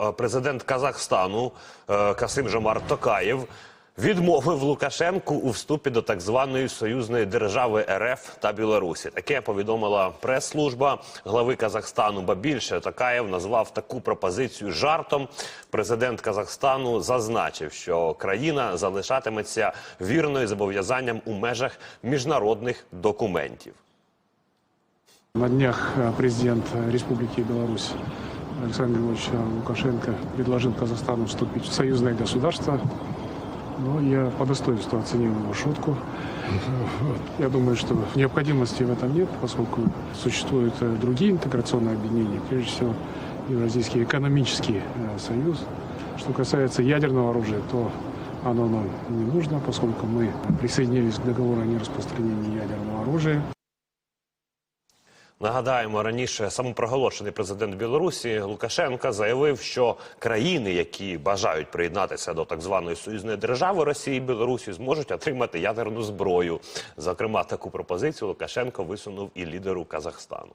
е, президент Казахстану е, Касим Жомар Токаєв відмовив Лукашенку у вступі до так званої союзної держави РФ та Білорусі. Таке повідомила прес-служба глави Казахстану. Ба більше Токаєв назвав таку пропозицію жартом. Президент Казахстану зазначив, що країна залишатиметься вірною зобов'язанням у межах міжнародних документів. На днях э, президент Республики Беларусь Александр Григорьевич Лукашенко предложил Казахстану вступить в союзное государство. Но я по достоинству оценил его шутку. Я думаю, что необходимости в этом нет, поскольку существуют э, другие интеграционные объединения, прежде всего Евразийский экономический э, союз. Что касается ядерного оружия, то оно нам не нужно, поскольку мы присоединились к договору о нераспространении ядерного оружия. Нагадаємо, раніше самопроголошений президент Білорусі Лукашенка заявив, що країни, які бажають приєднатися до так званої союзної держави Росії і Білорусі, зможуть отримати ядерну зброю. Зокрема, таку пропозицію Лукашенко висунув і лідеру Казахстану.